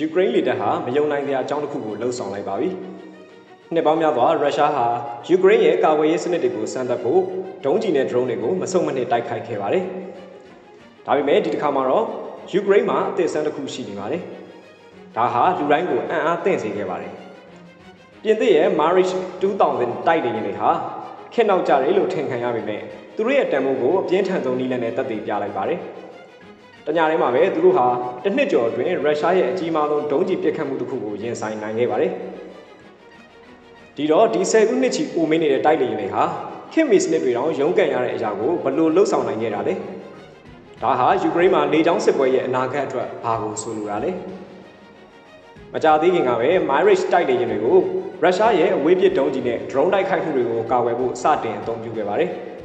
ယူကရိန်းလေတပ်ဟာမယုံနိုင်စရာအကြောင်းတစ်ခုကိုလှုံ့ဆော်လိုက်ပါပြီ။နှစ်ပေါင်းများစွာရုရှားဟာယူကရိန်းရဲ့ကာကွယ်ရေးစနစ်တွေကိုစမ်းသပ်ဖို့ဒုံးကျည်နဲ့ဒရုန်းတွေကိုမစုံမနစ်တိုက်ခိုက်ခဲ့ပါတယ်။ဒါပေမဲ့ဒီတစ်ခါမှာတော့ယူကရိန်းမှာအသစ်ဆန်းတစ်ခုရှိနေပါတယ်။ဒါဟာလူတိုင်းကိုအံ့အားသင့်စေခဲ့ပါတယ်။ပြင်သစ်ရဲ့ Marich 2000တိုက်တွေရင်တွေဟာခက်နောက်ကြတယ်လို့ထင်ခံရပေမဲ့သူတို့ရဲ့တန်ဖိုးကိုအပြင်းထန်ဆုံးနည်းလမ်းနဲ့တပ်တည်ပြလိုက်ပါတယ်။ တညထဲမှာပဲသူတို့ဟာတစ်နှစ်ကျော်အတွင်းရုရှားရဲ့အကြီးမားဆုံးဒုံးကျည်ပစ်ခတ်မှုတစ်ခုကိုရင်ဆိုင်နိုင်ခဲ့ပါတယ်။ဒီတော့ဒီဆယ်ခုနှစ်ချီအိုမင်းနေတဲ့တိုက်လေရင်တွေဟာခင်မီစနစ်တွေတောင်ရုန်းကန်ရတဲ့အရာကိုဘယ်လိုလှုပ်ဆောင်နိုင်ခဲ့တာလဲ။ဒါဟာယူကရိန်းမှာလေကြောင်းစစ်ပွဲရဲ့အနာဂတ်အတွက်ဘာကိုဆိုလိုတာလဲ။မကြသေးခင်ကပဲ Mirage တိုက်လေရင်တွေကိုရုရှားရဲ့အဝေးပစ်ဒုံးကျည်နဲ့ drone တိုက်ခိုက်မှုတွေကိုကာကွယ်ဖို့စတင်အသုံးပြုခဲ့ပါတယ်။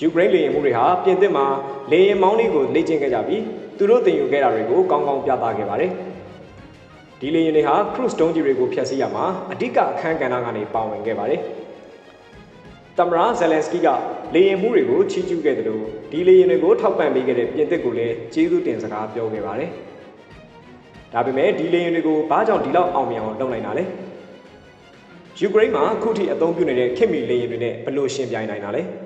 ယူကရိန်းလေယာဉ်မှုတွေဟာပြင်သစ်မှာလေယာဉ်မောင်းတွေကိုလေ့ကျင့်ခဲ့ကြပြီးသူတို့တင်ယူခဲ့တာတွေကိုကောင်းကောင်းပြသခဲ့ပါတယ်။ဒီလေယာဉ်တွေဟာ cruise ဒုံးကြီးတွေကိုဖျက်ဆီးရမှာအဓိကအခန်းကဏ္ဍကနေပါဝင်ခဲ့ပါတယ်။တမရာဇယ်လန်စကီကလေယာဉ်မှုတွေကိုချီးကျူးခဲ့တယ်လို့ဒီလေယာဉ်တွေကိုထောက်ပံ့ပေးခဲ့တဲ့ပြင်သစ်ကိုလည်းကျေးဇူးတင်စကားပြောခဲ့ပါတယ်။ဒါပေမဲ့ဒီလေယာဉ်တွေကိုဘာကြောင့်ဒီလောက်အောင်မြင်အောင်လုပ်နိုင်တာလဲ။ယူကရိန်းမှာအခုထိအသုံးပြုနေတဲ့ခင်မီလေယာဉ်တွေနဲ့ဘယ်လိုရှင်ပြိုင်နိုင်တာလဲ။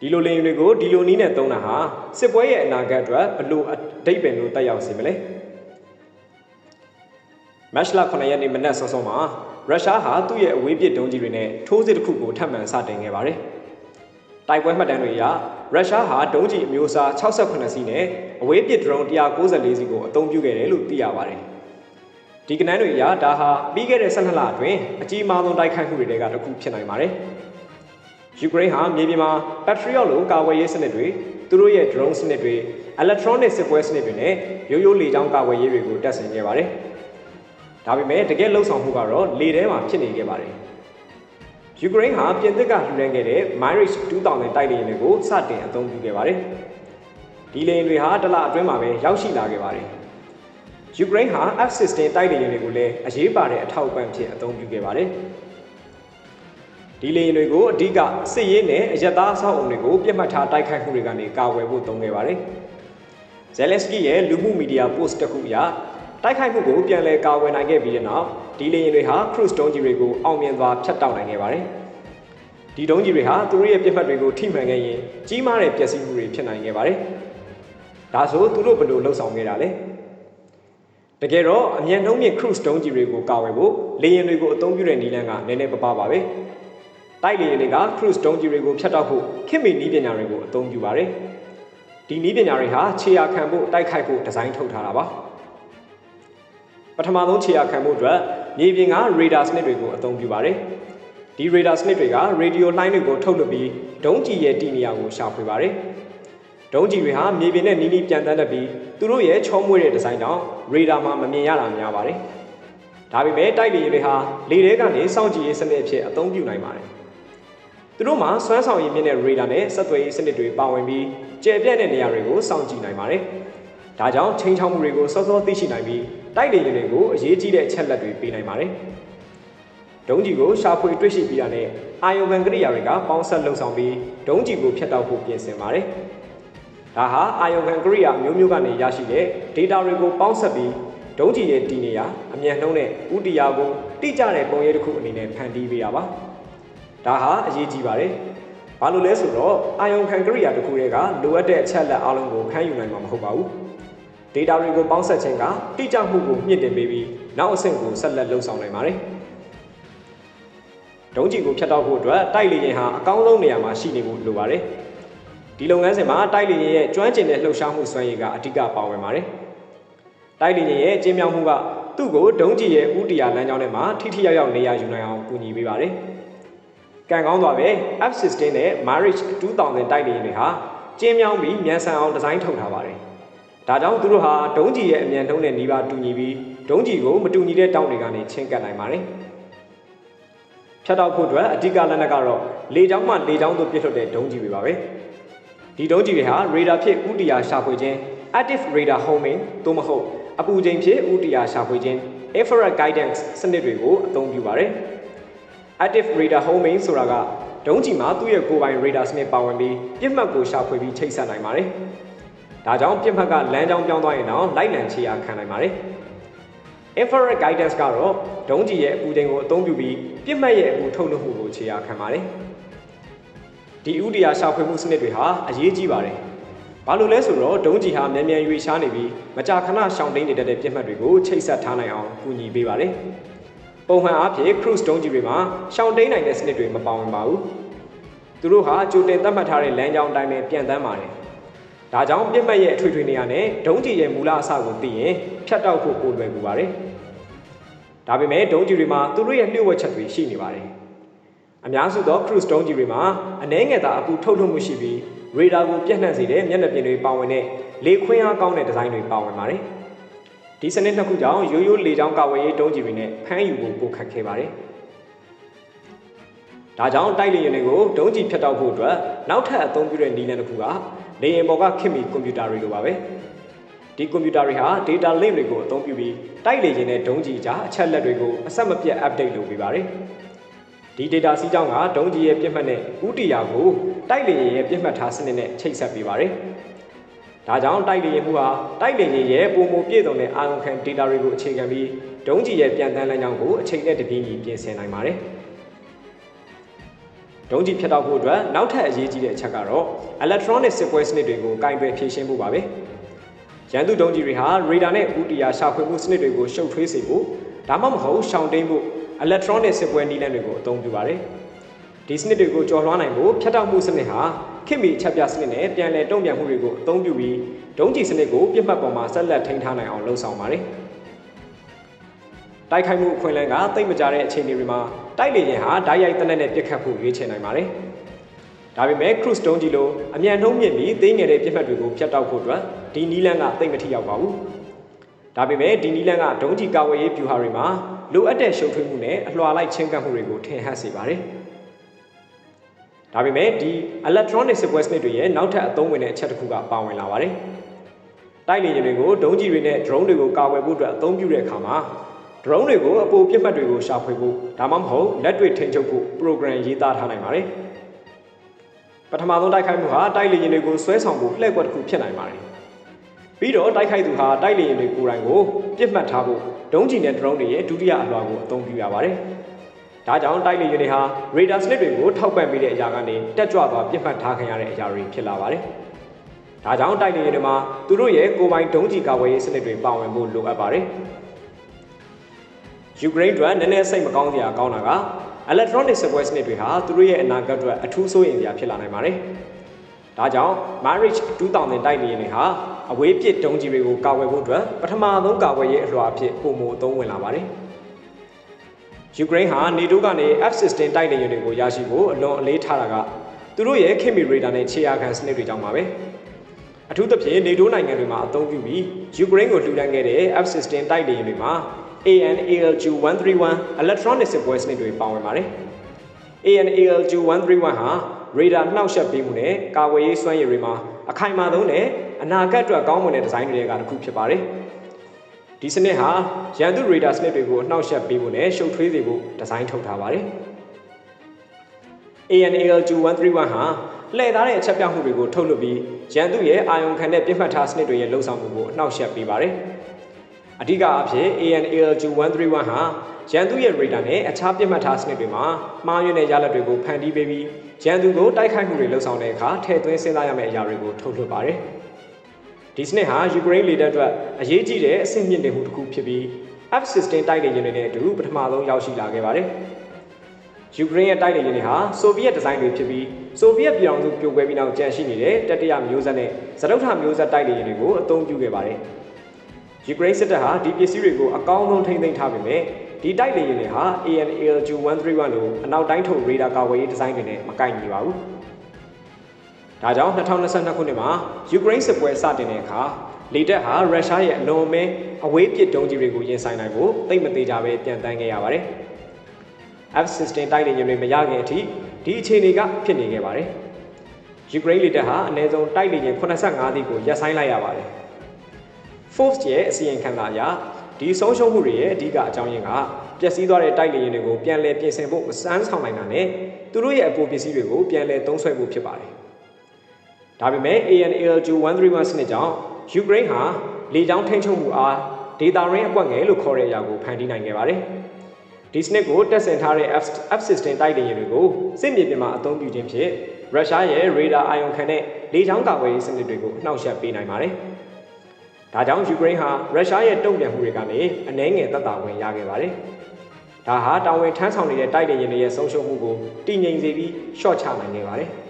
ဒီလိုလေယာဉ်တွေကိုဒီလိုနည်းနဲ့သုံးတာဟာစစ်ပွဲရဲ့အနာဂတ်အတွက်ဘလို့အဓိပ္ပာယ်လို့တက်ရောက်စေမလဲမတ်လ9ရက်နေ့မနက်စောစောမှာရုရှားဟာသူ့ရဲ့အဝေးပစ်ဒုံးကြီးတွေနဲ့ထိုးစစ်တစ်ခုကိုထပ်မံစတင်ခဲ့ပါတယ်တိုက်ပွဲမှတ်တမ်းတွေအရရုရှားဟာဒုံးကြီးအမျိုးအစား68စီးနဲ့အဝေးပစ်ဒရုန်း194စီးကိုအသုံးပြုခဲ့တယ်လို့သိရပါတယ်ဒီကနန်းတွေအရဒါဟာပြီးခဲ့တဲ့12လအတွင်းအကြီးမားဆုံးတိုက်ခိုက်မှုတွေကတစ်ခုဖြစ်နိုင်ပါတယ် ယူကရိန်းဟာမြေပြင်မှာ Patriot လိုကာကွယ်ရေးစနစ်တွေသူတို့ရဲ့ drone စနစ်တွေ electronic စစ်ပွဲစနစ်တွေနဲ့ရိုးရိုးလေကြောင်းကာကွယ်ရေးတွေကိုတပ်ဆင်ခဲ့ပါတယ်။ဒါပေမဲ့တကယ်လှုပ်ဆောင်မှုကတော့လေထဲမှာဖြစ်နေခဲ့ပါတယ်။ယူကရိန်းဟာပြင်သစ်ကလှူဒန်းခဲ့တဲ့ Mirage 2000တိုက်လေယာဉ်တွေကိုစတင်အသုံးပြုခဲ့ပါတယ်။ဒီလေယာဉ်တွေဟာတလအတွင်းမှာပဲရောက်ရှိလာခဲ့ပါတယ်။ယူကရိန်းဟာ F-16 တိုက်လေယာဉ်တွေကိုလည်းအရေးပါတဲ့အထောက်အပံ့ဖြစ်အသုံးပြုခဲ့ပါတယ်။ ဒီလေယာဉ်တွေကိုအဓိကစစ်ရေးနဲ့အရက်သားအဆောက်အုံတွေကိုပြစ်မှတ်ထားတိုက်ခိုက်မှုတွေကနေကာကွယ်ဖို့သုံးခဲ့ပါတယ်။ဇယ်လက်စကီရဲ့လူမှုမီဒီယာ post တစ်ခုအရတိုက်ခိုက်မှုကိုပြန်လည်ကာကွယ်နိုင်ခဲ့ပြီးတဲ့နောက်ဒီလေယာဉ်တွေဟာ cruise ဒုံးကြီးတွေကိုအောင်မြင်စွာဖျက်တောက်နိုင်ခဲ့ပါတယ်။ဒီဒုံးကြီးတွေဟာသူတို့ရဲ့ပြစ်မှတ်တွေကိုထိမှန်ခဲ့ရင်ကြီးမားတဲ့ပျက်စီးမှုတွေဖြစ်နိုင်ခဲ့ပါတယ်။ဒါဆိုသူတို့ဘယ်လိုလှုပ်ဆောင်ခဲ့တာလဲ။တကယ်တော့အမြန်နှုံးမြင့် cruise ဒုံးကြီးတွေကိုကာကွယ်ဖို့လေယာဉ်တွေကိုအသုံးပြုတဲ့နည်းလမ်းကနည်းနည်းပပပါပဲ။ တိုက်လေယာဉ်တွေက cruise ဒုံးကြီးတွေကိုဖျက်တောက်ဖို့ခင်မီနည်းပညာတွေကိုအသုံးပြုပါတယ်။ဒီနည်းပညာတွေဟာခြေရာခံဖို့တိုက်ခိုက်ဖို့ဒီဇိုင်းထုတ်ထားတာပါ။ပထမဆုံးခြေရာခံဖို့အတွက်မြေပြင်က radar စနစ်တွေကိုအသုံးပြုပါတယ်။ဒီ radar စနစ်တွေက radio line တွေကိုထုတ်လွှတ်ပြီးဒုံးကြီးရဲ့တည်နေရာကိုရှာဖွေပါတယ်။ဒုံးကြီးတွေဟာမြေပြင်နဲ့နီးနီးပြန်တန်းတတ်ပြီးသူတို့ရဲ့ချောမွေ့တဲ့ဒီဇိုင်းကြောင့် radar မှာမမြင်ရတာများပါတယ်။ဒါပေမဲ့တိုက်လေယာဉ်တွေဟာလေထဲကနေစောင့်ကြည့်ရေးစနစ်အဖြစ်အသုံးပြုနိုင်ပါတယ်။ သူတို့မှာစွမ်းဆောင်ရည်မြင့်တဲ့ရေဒါနဲ့ဆက်သွယ်ရေးစနစ်တွေပါဝင်ပြီးကျယ်ပြန့်တဲ့နေရာတွေကိုစောင့်ကြည့်နိုင်ပါတယ်။ဒါကြောင့်ချိန်ချောက်မှုတွေကိုစောစောသိရှိနိုင်ပြီးတိုက်လေယာဉ်တွေကိုအရေးကြီးတဲ့အချက်လက်တွေပေးနိုင်ပါတယ်။ဒုံးကြီးကိုရှာဖွေတွေ့ရှိပြီးတာနဲ့အာယုံခံကရိယာတွေကပေါင်းဆက်လှုပ်ဆောင်ပြီးဒုံးကြီးကိုဖျက်တောက်ဖို့ပြင်ဆင်ပါတယ်။ဒါဟာအာယုံခံကရိယာမျိုးမျိုးကနေရရှိတဲ့ data တွေကိုပေါင်းဆက်ပြီးဒုံးကြီးရဲ့တည်နေရာအမြန်နှုံးနဲ့ဥတီယာကိုတိကျတဲ့ပုံရိပ်တစ်ခုအနေနဲ့ဖန်တီးပေးရပါ။ ဒါဟာအရေးကြီးပါတယ်။ဘာလို့လဲဆိုတော့အာယုံခံကရိယာတစ်ခုရဲ့ကလိုအပ်တဲ့အချက်လက်အလုံးကိုခန်းယူနိုင်မှာမဟုတ်ပါဘူး။ data တွေကိုပေါင်းစပ်ခြင်းကတိကျမှုကိုမြင့်တင်ပေးပြီးနောက်အဆင့်ကိုဆက်လက်လှုပ်ဆောင်နိုင်ပါတယ်။ဒုံးကျည်ကိုဖျက်တောက်ဖို့အတွက်တိုက်လေယာဉ်ဟာအကောင်းဆုံးနေရာမှာရှိနေဖို့လိုပါတယ်။ဒီလုပ်ငန်းစဉ်မှာတိုက်လေယာဉ်ရဲ့ကျွမ်းကျင်တဲ့လှုပ်ရှားမှုစွမ်းရည်ကအဓိကပါဝင်ပါတယ်။တိုက်လေယာဉ်ရဲ့ကျင်းမြောင်းမှုကသူ့ကိုဒုံးကျည်ရဲ့ဥတီယာလမ်းကြောင်းထဲမှာထိထိရောက်ရောက်နေရာယူနိုင်အောင်ကူညီပေးပါတယ်။ ကံကောင်းသွားပဲ F16 နဲ့ Marriage 2000တိုက်လေယာဉ်တွေဟာကျင်းမြောင်းပြီးမြန်ဆန်အောင်ဒီဇိုင်းထုတ်ထားပါတယ်။ဒါကြောင့်သူတို့ဟာဒုံးကြီးရဲ့အမြန်နှုံးနဲ့နှီးပါတူညီပြီးဒုံးကြီးကိုမတူညီတဲ့တောင်းတွေကနေချင်းကပ်နိုင်ပါတယ်။ဖြတ်တောက်ဖို့အတွက်အဓိကလက်နက်ကတော့လေကြောင်းမှလေကြောင်းသို့ပြစ်ထုတ်တဲ့ဒုံးကြီးတွေပါပဲ။ဒီဒုံးကြီးတွေဟာ radar ဖြစ်ဥတီယာရှာဖွေခြင်း active radar homing သို့မဟုတ်အပူချိန်ဖြစ်ဥတီယာရှာဖွေခြင်း infrared guidance စနစ်တွေကိုအသုံးပြုပါတယ်။ active radar homing ဆိုတာကဒုံးကျည်မှာသူ့ရဲ့ကိုယ်ပိုင် radar စနစ်ပါဝင်ပြီးပြစ်မှတ်ကိုရှာဖွေပြီးချိတ်ဆက်နိုင်ပါတယ်။ဒါကြောင့်ပြစ်မှတ်ကလမ်းကြောင်းပြောင်းသွားရင်တော့လိုက်လံချေရခံနိုင်ပါတယ် infrared guidance ကတော့ဒုံးကျည်ရဲ့အပူချိန်ကိုအသုံးပြုပြီးပြစ်မှတ်ရဲ့အပူထုတ်လွှတ်မှုကိုခြေရာခံပါတယ်ဒီဥဒိယရှာဖွေမှုစနစ်တွေဟာအရေးကြီးပါတယ်ဘာလို့လဲဆိုတော့ဒုံးကျည်ဟာမြန်မြန်ရွေရှားနေပြီးမကြာခဏရှောင်တိန်နေတတ်တဲ့ပြစ်မှတ်တွေကိုချိတ်ဆက်ထားနိုင်အောင်ကူညီပေးပါတယ် ပုံမှန်အားဖြင့် cruise ဒုံးကျည်တွေမှာရှောင်တိန်နိုင်တဲ့စနစ်တွေမပါဝင်ပါဘူးသူတို့ဟာကြိုတင်သတ်မှတ်ထားတဲ့လမ်းကြောင်းအတိုင်းပဲပြန်တမ်းပါတယ်ဒါကြောင့်ပြစ်မှတ်ရဲ့အထွေထွေနေရာနဲ့ဒုံးကျည်ရဲ့မူလအစကိုသိရင်ဖြတ်တောက်ဖို့ပိုလွယ်ကူပါတယ်ဒါပေမဲ့ဒုံးကျည်တွေမှာသူတို့ရဲ့လျှို့ဝှက်ချက်တွေရှိနေပါတယ်အများစုသော cruise ဒုံးကျည်တွေမှာအနှဲငယ်သာအပူထုတ်လွှတ်မှုရှိပြီးရေဒါကိုပြန့်နှံ့စေတဲ့မျက်နှာပြင်တွေပါဝင်တဲ့လေခွင်းအားကောင်းတဲ့ဒီဇိုင်းတွေပါဝင်ပါတယ်။ ဒီစနစ်နှစ်ခုကြောင့်ရိုးရိုးလေကြောင်းကာဝယ်ရေးတုံးကြီးတွေနဲ့ဖမ်းယူဖို့ပိုခက်ခဲပါတယ်။ဒါကြောင့်တိုက်လေယာဉ်တွေကိုဒုံးကြီးဖြတ်တောက်ဖို့အတွက်နောက်ထပ်အသုံးပြုတဲ့နည်းလမ်းတစ်ခုကလေယာဉ်ပေါ်ကခင်မီကွန်ပျူတာတွေလိုပါပဲ။ဒီကွန်ပျူတာတွေဟာ data link တွေကိုအသုံးပြုပြီးတိုက်လေယာဉ်နဲ့ဒုံးကြီးကြားအချက်လက်တွေကိုအဆက်မပြတ် update လုပ်ပေးပါတယ်။ဒီ data စီးကြောင်းကဒုံးကြီးရဲ့ပြစ်မှတ်နဲ့ဥတီယာကိုတိုက်လေယာဉ်ရဲ့ပြစ်မှတ်ထားစနစ်နဲ့ချိတ်ဆက်ပေးပါတယ်။ ဒါကြောင့်တိုက်လေယာဉ်မှုဟာတိုက်လေယာဉ်ရဲ့ပုံမပြည့်စုံတဲ့အာရုံခံ data တွေကိုအခြေခံပြီးဒုံးကြီးရဲ့ပြန်တန်းလမ်းကြောင်းကိုအချိန်နဲ့တပြေးညီပြင်ဆင်နိုင်ပါတယ်။ဒုံးကြီးဖြတ်တောက်ဖို့အတွက်နောက်ထပ်အရေးကြီးတဲ့အချက်ကတော့ electronic စစ်ပွဲစနစ်တွေကိုကင်တွယ်ဖြည့်ရှင်းဖို့ပါပဲ။ရန်သူဒုံးကြီးတွေဟာ radar နဲ့ဥတီယာရှာဖွေမှုစနစ်တွေကိုရှုပ်ထွေးစေဖို့ဒါမှမဟုတ်ရှောင်တိန်ဖို့ electronic စစ်ပွဲနည်းလမ်းတွေကိုအသုံးပြုပါတယ်။ဒီစနစ်တွေကိုကျော်လွှားနိုင်ဖို့ဖြတ်တောက်မှုစနစ်ဟာ ခင်မီချက်ပြစနစ်နဲ့ပြန်လည်တုံ့ပြန်မှုတွေကိုအသုံးပြုပြီးဒုံးကျည်စနစ်ကိုပြစ်မှတ်ပေါ်မှာဆက်လက်ထိန်းထားနိုင်အောင်လှုံ့ဆော်ပါတယ်။တိုက်ခိုက်မှုအခွင့်အလမ်းကတိတ်မကြတဲ့အခြေအနေတွေမှာတိုက်လေယာဉ်ဟာဓာတ်ရိုက်တနက်နဲ့ပြစ်ခတ်ဖို့ရွေးချယ်နိုင်ပါတယ်။ဒါပေမဲ့ cruise ဒုံးကြီးလိုအမြန်နှုံးမြင့်ပြီးသိငယ်တဲ့ပြစ်မှတ်တွေကိုဖျက်တောက်ဖို့အတွက်ဒီနီးလန်းကတိတ်မထိရောက်ပါဘူး။ဒါပေမဲ့ဒီနီးလန်းကဒုံးကြီးကာဝယ်ရေးဗျူဟာတွေမှာလိုအပ်တဲ့ရှုပ်ထွေးမှုနဲ့အလွှာလိုက်ချင်းကပ်မှုတွေကိုထင်ဟပ်စေပါတယ်။ ဒါပေမဲ့ဒီ electronic စစ်ပွဲစနစ်တွေရဲ့နောက်ထပ်အသုံးဝင်တဲ့အချက်တစ်ခုကပါဝင်လာပါတယ်။တိုက်လေယာဉ်တွေကိုဒုံးကျည်တွေနဲ့ drone တွေကိုကာကွယ်ဖို့အတွက်အသုံးပြုတဲ့အခါမှာ drone တွေကိုအပိုပစ်မှတ်တွေကိုရှာဖွေဖို့ဒါမှမဟုတ်လက်တွေ့ထိန်းချုပ်ဖို့ program ရေးသားထားနိုင်ပါတယ်။ပထမဆုံးတိုက်ခိုက်မှုဟာတိုက်လေယာဉ်တွေကိုဆွဲဆောင်ဖို့လှည့်ကွက်တစ်ခုဖြစ်နိုင်ပါတယ်။ပြီးတော့တိုက်ခိုက်သူဟာတိုက်လေယာဉ်တွေကိုယ်တိုင်ကိုပြစ်မှတ်ထားဖို့ဒုံးကျည်နဲ့ drone တွေရဲ့ဒုတိယအလွှာကိုအသုံးပြုရပါတယ်။ ဒါကြောင့်တိုက်လေယာဉ်တွေဟာ radar slip တွေကိုထောက်ပံ့ပေးတဲ့အရာကနေတက်ကြွသွားပြစ်မှတ်ထားခံရတဲ့အရာတွေဖြစ်လာပါတယ်။ဒါကြောင့်တိုက်လေယာဉ်တွေမှာသူတို့ရဲ့ကိုယ်ပိုင်ဒုံးကျည်ကာဝယ်ရေးစနစ်တွေပါဝင်ဖို့လိုအပ်ပါတယ်။ယူကရိန်းအတွက်နည်းနည်းစိတ်မကောင်းစရာကောင်းတာက electronic စစ်ပွဲစနစ်တွေဟာသူတို့ရဲ့အနာဂတ်အတွက်အထူးစိုးရိမ်စရာဖြစ်လာနိုင်ပါတယ်။ဒါကြောင့် Marriage 2000တိုက်လေယာဉ်တွေဟာအဝေးပစ်ဒုံးကြီးတွေကိုကာဝယ်ဖို့အတွက်ပထမဆုံးကာဝယ်ရေးအလွှာအဖြစ်ပုံမအသုံးဝင်လာပါတယ်။ ယူကရိန်းဟာနေတိုးကနေ F-16 တိုက်လေယာဉ်တွေကိုရရှိဖို့အလွန်အလေးထားတာကသူတို့ရဲ့ခင်မီရေဒါနဲ့ခြေရာခံစနစ်တွေကြောင့်ပါပဲ။အထူးသဖြင့်နေတိုးနိုင်ငံတွေမှာအသုံးပြုပြီးယူကရိန်းကိုလှူဒန်းခဲ့တဲ့ F-16 တိုက်လေယာဉ်တွေမှာ AN/ALG-131 electronic စစ်ပွဲစနစ်တွေပါဝင်ပါတယ်။ AN/ALG-131 ဟာရေဒါနှောက်ယှက်ပေးမှုနဲ့ကာဝယ်ရေးစွမ်းရည်တွေမှာအခိုင်အမာဆုံးနဲ့အနာဂတ်အတွက်ကောင်းမွန်တဲ့ဒီဇိုင်းတွေကတစ်ခုဖြစ်ပါတယ်။ ဒီစနစ်ဟာရန်သူရေဒါစနစ်တွေကိုနှောက်ယှက်ပေးဖို့နဲ့ရှုပ်ထွေးစေဖို့ဒီဇိုင်းထုတ်ထားပါတယ်။ ANAL2131 ဟာလှည့်သားတဲ့အချက်ပြမှုတွေကိုထုတ်လွှတ်ပြီးရန်သူရဲ့အာယုံခံတဲ့ပြစ်မှတ်ထားစနစ်တွေရဲ့လှုပ်ဆောင်မှုကိုအနှောက်ယှက်ပေးပါတယ်။အဓိကအဖြစ် ANAL2131 ဟာရန်သူရဲ့ radar နဲ့အခြားပြစ်မှတ်ထားစနစ်တွေမှာမှားယွင်းတဲ့ရလဒ်တွေကိုဖန်တီးပေးပြီးရန်သူကိုတိုက်ခိုက်မှုတွေလှုပ်ဆောင်တဲ့အခါထည့်သွင်းစဉ်းစားရမယ့်အရာတွေကိုထုတ်လွှတ်ပါတယ်။ ဒီစနစ်ဟာယူကရိန်းလေတပ်အတွက်အရေးကြီးတဲ့အဆင့်မြင့်တင်မှုတစ်ခုဖြစ်ပြီး F-16 တိုက်လေယာဉ်တွေနဲ့အတူပထမဆုံးရောက်ရှိလာခဲ့ပါတယ်။ယူကရိန်းရဲ့တိုက်လေယာဉ်တွေဟာဆိုဗီယက်ဒီဇိုင်းတွေဖြစ်ပြီးဆိုဗီယက်ပြည်ထောင်စုပြိုကွဲပြီးနောက်ကျန်ရှိနေတဲ့တတိယမျိုးဆက်နဲ့စတုထမျိုးဆက်တိုက်လေယာဉ်တွေကိုအသုံးပြုခဲ့ပါတယ်။ယူကရိန်းစစ်တပ်ဟာဒီပစ္စည်းတွေကိုအကောင်းဆုံးထိန်းသိမ်းထားပေမဲ့ဒီတိုက်လေယာဉ်တွေဟာ AN/ALG-131 လိုအနောက်တိုင်းထုတ်ရေဒါကာဝယ်ရေးဒီဇိုင်းတွေနဲ့မကိုက်ညီပါဘူး။ ဒါကြောင့်2022ခုနှစ်မှာယူကရိန်းစစ်ပွဲစတင်တဲ့အခါလေတပ်ဟာရုရှားရဲ့အလွန်အမင်းအဝေးပစ်ဒုံးကြီးတွေကိုရင်ဆိုင်နိုင်ဖို့သိမ့်မသေးကြပဲပြန်တန်းခဲ့ရပါတယ်။ F-16 တိုက်လေယာဉ်တွေမရခင်အထိဒီအခြေအနေကဖြစ်နေခဲ့ပါတယ်။ယူကရိန်းလေတပ်ဟာအနည်းဆုံးတိုက်လေယာဉ်85သီးကိုရပ်ဆိုင်းလိုက်ရပါတယ်။ Forbes ရဲ့အစီရင်ခံစာအရဒီဆုံးရှုံးမှုတွေရဲ့အဓိကအကြောင်းရင်းကပျက်စီးသွားတဲ့တိုက်လေယာဉ်တွေကိုပြန်လည်ပြင်ဆင်ဖို့မစမ်းဆောင်နိုင်တာနဲ့သူတို့ရဲ့အပေါ်ပစ္စည်းတွေကိုပြန်လည်သုံးစွဲဖို့ဖြစ်ပါတယ်။ ဒါပေမဲ့ ANAL-131 စနစ်ကြောင့်ယူကရိန်းဟာလေကြောင်းထိန်းချုပ်မှုအားဒေတာရင်းအကွက်ငယ်လို့ခေါ်တဲ့အရာကိုဖန်တီးနိုင်ခဲ့ပါတယ်။ဒီစနစ်ကိုတက်ဆင်ထားတဲ့ F system တိုက်လေယာဉ်တွေကိုစစ်မြေပြင်မှာအသုံးပြုခြင်းဖြင့်ရုရှားရဲ့ရေဒါအာယုံခံတဲ့လေကြောင်းကာကွယ်ရေးစနစ်တွေကိုအနှောက်အယှက်ပေးနိုင်ပါတယ်။ဒါကြောင့်ယူကရိန်းဟာရုရှားရဲ့တုံ့ပြန်မှုတွေကနေအနှဲငယ်သက်သာဝင်ရခဲ့ပါတယ်။ဒါဟာတာဝန်ထမ်းဆောင်နေတဲ့တိုက်လေယာဉ်တွေရဲ့ဆုံးရှုံးမှုကိုတည်ငြိမ်စေပြီးရှော့ချနိုင်ခဲ့ပါတယ်။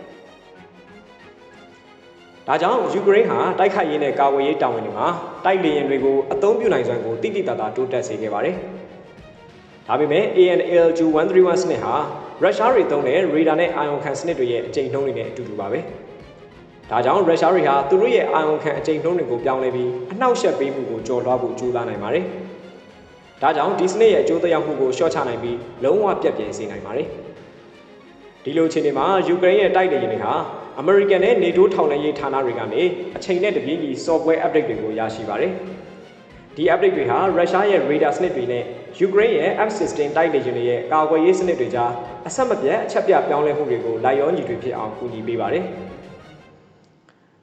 ဒါကြောင့်ယူကရိန်းဟာတိုက်ခိုက်ရေးနဲ့ကာကွယ်ရေးတာဝန်တွေမှာတိုက်လေယာဉ်တွေကိုအသုံးပြုနိုင်စွမ်းကိုတိတိတတ်တာတိုးတက်စေခဲ့ပါတယ်။ဒါပေမဲ့ ANLG-131 စနစ်ဟာရုရှားတွေသုံးတဲ့ရေဒါနဲ့အာယုံခံစနစ်တွေရဲ့အကြိမ်နှုန်းတွေနဲ့အတူတူပါပဲ။ဒါကြောင့်ရုရှားတွေဟာသူတို့ရဲ့အာယုံခံအကြိမ်နှုန်းတွေကိုပြောင်းလဲပြီးအနှောက်အယှက်ပေးမှုကိုကျော်လွှားဖို့ကြိုးစားနိုင်ပါတယ်။ဒါကြောင့်ဒီစနစ်ရဲ့အကျိုးသက်ရောက်မှုကိုရှော့ချနိုင်ပြီးလုံးဝပြတ်ပြဲစေနိုင်ပါတယ်။ဒီလိုအခြေအနေမှာယူကရိန်းရဲ့တိုက်လေယာဉ်တွေဟာ အမေရိကန်နဲ့ NATO ထောက်လှမ်းရေးဌာနတွေကနေအချိန်နဲ့တပြေးညီ software update တွေကိုရရှိပါတယ်။ဒီ update တွေဟာရုရှားရဲ့ radar စနစ်တွေနဲ့ယူကရိန်းရဲ့ F-16 တိုက်လေယာဉ်တွေရဲ့ကာကွယ်ရေးစနစ်တွေကြားအဆက်မပြတ်အချက်ပြပြောင်းလဲမှုတွေကိုလိုက်ရောညီတွေဖြစ်အောင်ကူညီပေးပါတယ်။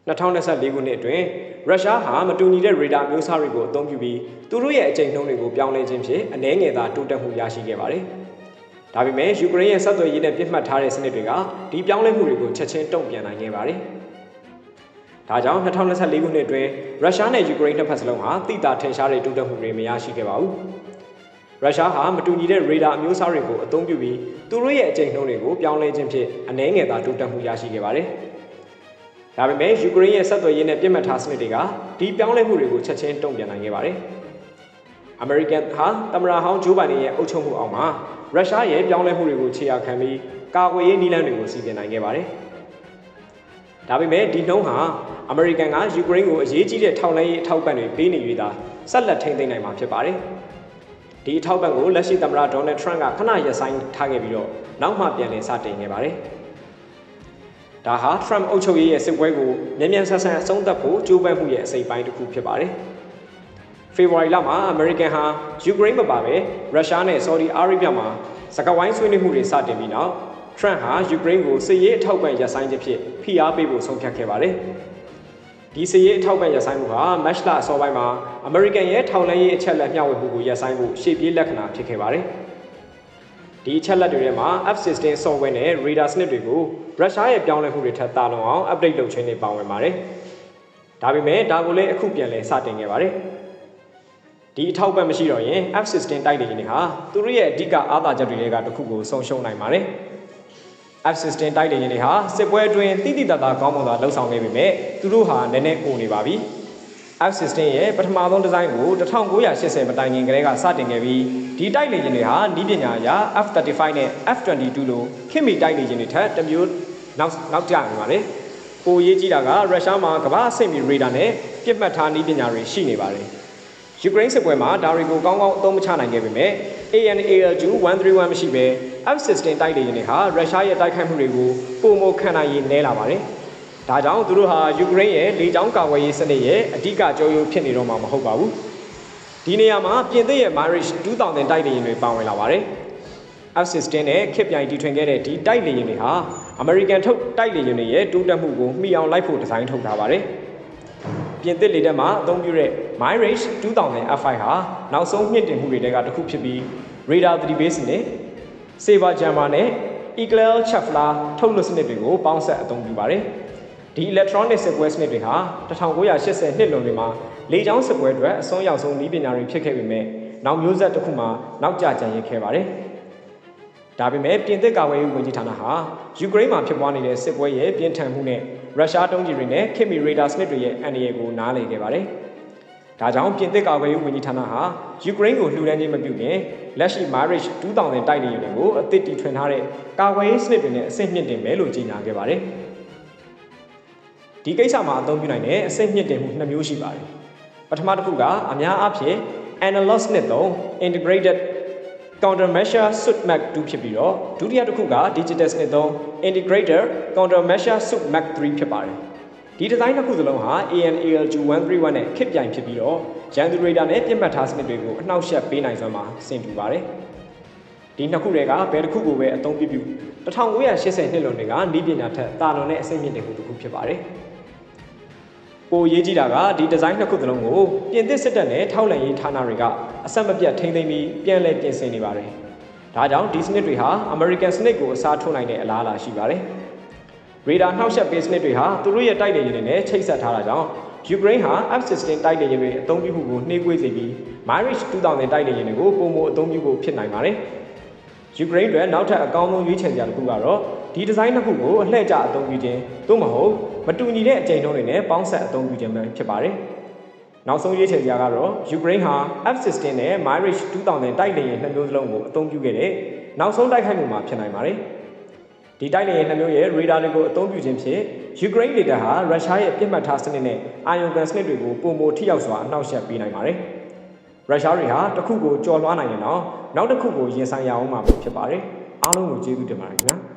2024ခုနှစ်အတွင်းရုရှားဟာမတူညီတဲ့ radar မျိုးစားတွေကိုအသုံးပြုပြီးသူတို့ရဲ့အကြိမ်နှုန်းတွေကိုပြောင်းလဲခြင်းဖြင့်အနည်းငယ်သာတိုးတက်မှုရရှိခဲ့ပါတယ်။ ဒါပေမဲ့ယူကရိန်းရဲ့ဆက်သွယ်ရေးနဲ့ပြစ်မှတ်ထားတဲ့စနစ်တွေကဒီပြောင်းလဲမှုတွေကိုချက်ချင်းတုံ့ပြန်နိုင်ခဲ့ပါတယ်။ဒါကြောင့်2024ခုနှစ်အတွင်းရုရှားနဲ့ယူကရိန်းနှစ်ဖက်စလုံးဟာတိတာထင်ရှားတဲ့တိုးတက်မှုတွေမရရှိခဲ့ပါဘူး။ရုရှားဟာမတူညီတဲ့ရေဒါအမျိုးအစားတွေကိုအသုံးပြုပြီးသူတို့ရဲ့အကြိမ်နှုန်းတွေကိုပြောင်းလဲခြင်းဖြင့်အနည်းငယ်သာတိုးတက်မှုရရှိခဲ့ပါတယ်။ဒါပေမဲ့ယူကရိန်းရဲ့ဆက်သွယ်ရေးနဲ့ပြစ်မှတ်ထားစနစ်တွေကဒီပြောင်းလဲမှုတွေကိုချက်ချင်းတုံ့ပြန်နိုင်ခဲ့ပါတယ်။ အမေရိကန်ဟာတမရာဟောင်းဂျိုးဘိုင်ဒန်ရဲ့အုပ်ချုပ်မှုအောက်မှာရုရှားရဲ့ပြောင်းလဲမှုတွေကိုခြေရာခံပြီးကာကွယ်ရေးနည်းလမ်းတွေကိုစီစဉ်နိုင်ခဲ့ပါတယ်။ဒါပေမဲ့ဒီနှုံးဟာအမေရိကန်ကယူကရိန်းကိုအရေးကြီးတဲ့ထောက်လှမ်းရေးအထောက်ပံ့တွေပေးနေရတာဆက်လက်ထိန်းသိမ်းနိုင်မှာဖြစ်ပါတယ်။ဒီအထောက်ပံ့ကိုလက်ရှိသမ္မတဒေါ်နယ်ထရန့်ကခဏရပ်ဆိုင်းထားခဲ့ပြီးတော့နောက်မှပြန်လည်စတင်ခဲ့ပါတယ်။ဒါဟာ Trump အုပ်ချုပ်ရေးရဲ့စစ်ပွဲကိုမြန်မြန်ဆန်ဆန်အဆုံးသတ်ဖို့ကြိုးပမ်းမှုရဲ့အစိပ်ပိုင်းတစ်ခုဖြစ်ပါတယ်။ ဖေဖော်ဝါရီလမှာအမေရိကန်ဟာယူကရိန်းမပါပဲရုရှားနဲ့ဆော်ဒီအာရေဗျမှာစကဝိုင်းဆွေးနွေးမှုတွေစတင်ပြီးနောက်ထရန့်ဟာယူကရိန်းကိုစစ်ရေးအထောက်ပံ့ရပ်ဆိုင်းခြင်းဖြင့်ဖိအားပေးဖို့ဆုံးဖြတ်ခဲ့ပါတယ်။ဒီစစ်ရေးအထောက်ပံ့ရပ်ဆိုင်းမှုဟာမတ်လအစောပိုင်းမှာအမေရိကန်ရဲ့ထောက်လှမ်းရေးအချက်အလက်မျှဝေမှုကိုရပ်ဆိုင်းဖို့ရှေ့ပြေးလက္ခဏာဖြစ်ခဲ့ပါတယ်။ဒီအချက်အလက်တွေထဲမှာ F-16 software နဲ့ radar စနစ်တွေကိုရုရှားရဲ့ပြောင်းလဲမှုတွေထပ်တာလွန်အောင် update လုပ်ခြင်းတွေပါဝင်ပါတယ်။ဒါပေမဲ့ဒါကိုလည်းအခုပြန်လည်စတင်ခဲ့ပါတယ်။ ဒီအထောက်ပံ့မရှိတော့ရင် F16 တိုက်လေယာဉ်တွေဟာသူတို့ရဲ့အဓိကအားသာချက်တွေကတစ်ခုကိုဆုံးရှုံးနိုင်ပါတယ်။ F16 တိုက်လေယာဉ်တွေဟာစစ်ပွဲအတွင်းတိတိတတ်တာကောင်းမွန်စွာလှုပ်ဆောင်နေပေမဲ့သူတို့ဟာနည်းနည်းအိုနေပါပြီ။ F16 ရဲ့ပထမဆုံးဒီဇိုင်းကို1980မတိုင်ခင်ကတည်းကစတင်ခဲ့ပြီးဒီတိုက်လေယာဉ်တွေဟာနီးပညာအရ F35 နဲ့ F22 လိုခင်မီတိုက်လေယာဉ်တွေထက်တစ်မျိုးနောက်နောက်ကျနေပါတယ်။ပိုရေးကြီးတာကရုရှားမှာကမ္ဘာအဆင့်မီရေဒါနဲ့ပြစ်မှတ်ထားနီးပညာတွေရှိနေပါတယ်။ ယူကရိန်းစစ်ပွဲမှာဒါတွေကိုကောင်းကောင်းအသုံးမချနိုင်ခဲ့ပေမဲ့ ANAL2 131မရှိဘဲ F16 တိုက်လေယာဉ်တွေဟာရုရှားရဲ့တိုက်ခိုက်မှုတွေကိုပုံမခံနိုင်ရေးနဲလာပါတယ်။ဒါကြောင့်သူတို့ဟာယူကရိန်းရဲ့လေကြောင်းကာကွယ်ရေးစနစ်ရဲ့အဓိကကြောရိုးဖြစ်နေတော့မှာမဟုတ်ပါဘူး။ဒီနေရာမှာပြင်သစ်ရဲ့ Mirage 2000တိုက်လေယာဉ်တွေပါဝင်လာပါတယ်။ F16 နဲ့ခစ်ပြိုင်တီထွင်ခဲ့တဲ့ဒီတိုက်လေယာဉ်တွေဟာ American ထုတ်တိုက်လေယာဉ်တွေရဲ့တိုးတက်မှုကိုမှီအောင်လိုက်ဖို့ဒီဇိုင်းထုတ်ထားပါတယ်။ ပြင်သစ်လေတပ်မှအသုံးပြုတဲ့ MyRage 2000 F5 ဟာနောက်ဆုံးမြင့်တင်မှုတွေတဲကတစ်ခုဖြစ်ပြီး radar 3 base နဲ့ Saber Jammer နဲ့ Eagle Chaffler ထုတ်လွှတ်စနစ်တွေကိုပေါင်းဆက်အသုံးပြုပါတယ်။ဒီ electronic စစ်ပွဲစနစ်တွေဟာ1980နှစ်လွန်တွေမှာလေကြောင်းစစ်ပွဲအတွက်အစွန်းရောက်ဆုံးနည်းပညာတွေဖြစ်ခဲ့ပေမဲ့နောက်မျိုးဆက်တစ်ခုမှာနောက်ကျကျန်ရစ်ခဲ့ပါတယ်။ဒါပေမဲ့ပြင်သစ်ကာကွယ်ရေးဝန်ကြီးဌာနဟာယူကရိန်းမှာဖြစ်ပွားနေတဲ့စစ်ပွဲရဲ့ပြင်းထန်မှုနဲ့ ရုရှားတုံးကြီးတွေနဲ့ခင်မီရေဒါစနစ်တွေရဲ့အန္တရာယ်ကိုနားလည်ခဲ့ပါတယ်။ဒါကြောင့်ပြင်သစ်ကာကွယ်ရေးဝန်ကြီးဌာနဟာယူကရိန်းကိုလှူဒန်းခြင်းမပြုခင်လက်ရှိ Marriage 2000တိုက်နေရင်တွေကိုအသစ်တီထွင်ထားတဲ့ကာကွယ်ရေးစနစ်တွေနဲ့အဆင့်မြင့်တင်မယ်လို့ကြေညာခဲ့ပါတယ်။ဒီကိစ္စမှာအသုံးပြုနိုင်တဲ့အဆင့်မြင့်တင်မှုနှစ်မျိုးရှိပါတယ်။ပထမတစ်ခုကအများအားဖြင့် analog စနစ်သုံး integrated countermeasure suit mac 2ဖြစ်ပြီးတော့ဒုတိယတစ်ခုက digital စနစ်သုံး integrator countermeasure suit mac 3ဖြစ်ပါတယ်ဒီဒီဇိုင်းတစ်ခုစလုံးဟာ ANAL2131 နဲ့ခစ်ပြိုင်ဖြစ်ပြီးတော့ generator နဲ့ပြစ်မှတ်ထားစနစ်တွေကိုအနှောက်အယှက်ပေးနိုင်စွမ်းမှာဆင်တူပါတယ်ဒီနှစ်ခုတွေကဘယ်တစ်ခုကိုပဲအသုံးပြုပြု1980နှစ်လွန်တွေကဤပညာထက်တာလွန်တဲ့အဆင့်မြင့်တဲ့ခုတစ်ခုဖြစ်ပါတယ်။ဥ ပိုရေးကြီးတာကဒီဒီဇိုင်းနှစ်ခုသလုံးကိုပြင်သစ်စစ်တပ်နဲ့ထောက်လန်ရေးဌာနတွေကအဆက်မပြတ်ထိန်းသိမ်းပြီးပြန်လည်ပြင်ဆင်နေပါတယ်။ဒါကြောင့်ဒီစနစ်တွေဟာ American စနစ်ကိုအစားထိုးနိုင်တဲ့အလားအလာရှိပါတယ်။ရေဒါနှောက်ယှက်ပေးစနစ်တွေဟာသူတို့ရဲ့တိုက်လေယာဉ်တွေနဲ့ချိတ်ဆက်ထားတာကြောင့်ယူကရိန်းဟာ F-16 တိုက်လေယာဉ်တွေအသုံးပြုမှုကိုနှေးကွေးစေပြီး Mirage 2000တိုက်လေယာဉ်တွေကိုပုံမအသုံးပြုဖို့ဖြစ်နိုင်ပါတယ်။ယူကရိန်းအတွက်နောက်ထပ်အကောင်းဆုံးရွေးချယ်စရာတစ်ခုကတော့ ဒီဒီဇိုင်းတစ်ခုကိုအလှည့်ကျအသုံးပြုခြင်းသို့မဟုတ်မတူညီတဲ့အကြိမ်နှုန်းတွေနဲ့ပေါင်းဆက်အသုံးပြုခြင်းပဲဖြစ်ပါတယ်။နောက်ဆုံးရွေးချယ်စရာကတော့ယူကရိန်းဟာ F-16 နဲ့ Mirage 2000တိုက်လေယာဉ်နှစ်မျိုးစလုံးကိုအသုံးပြုခဲ့တဲ့နောက်ဆုံးတိုက်ခိုက်မှုမှာဖြစ်နိုင်ပါတယ်။ဒီတိုက်လေယာဉ်နှစ်မျိုးရဲ့ရေဒါတွေကိုအသုံးပြုခြင်းဖြင့်ယူကရိန်းဒေတာဟာရုရှားရဲ့ပြစ်မှတ်ထားစနစ်နဲ့အာယုံကန်စနစ်တွေကိုပုံမထိရောက်စွာအနှောက်အယှက်ပေးနိုင်ပါတယ်။ရုရှားတွေဟာတစ်ခုကိုကြော်လွှားနိုင်ရင်တော့နောက်တစ်ခုကိုရင်ဆိုင်ရအောင်မှာဖြစ်ပါတယ်။အားလုံးကိုကျေးဇူးတင်ပါတယ်ခင်ဗျာ။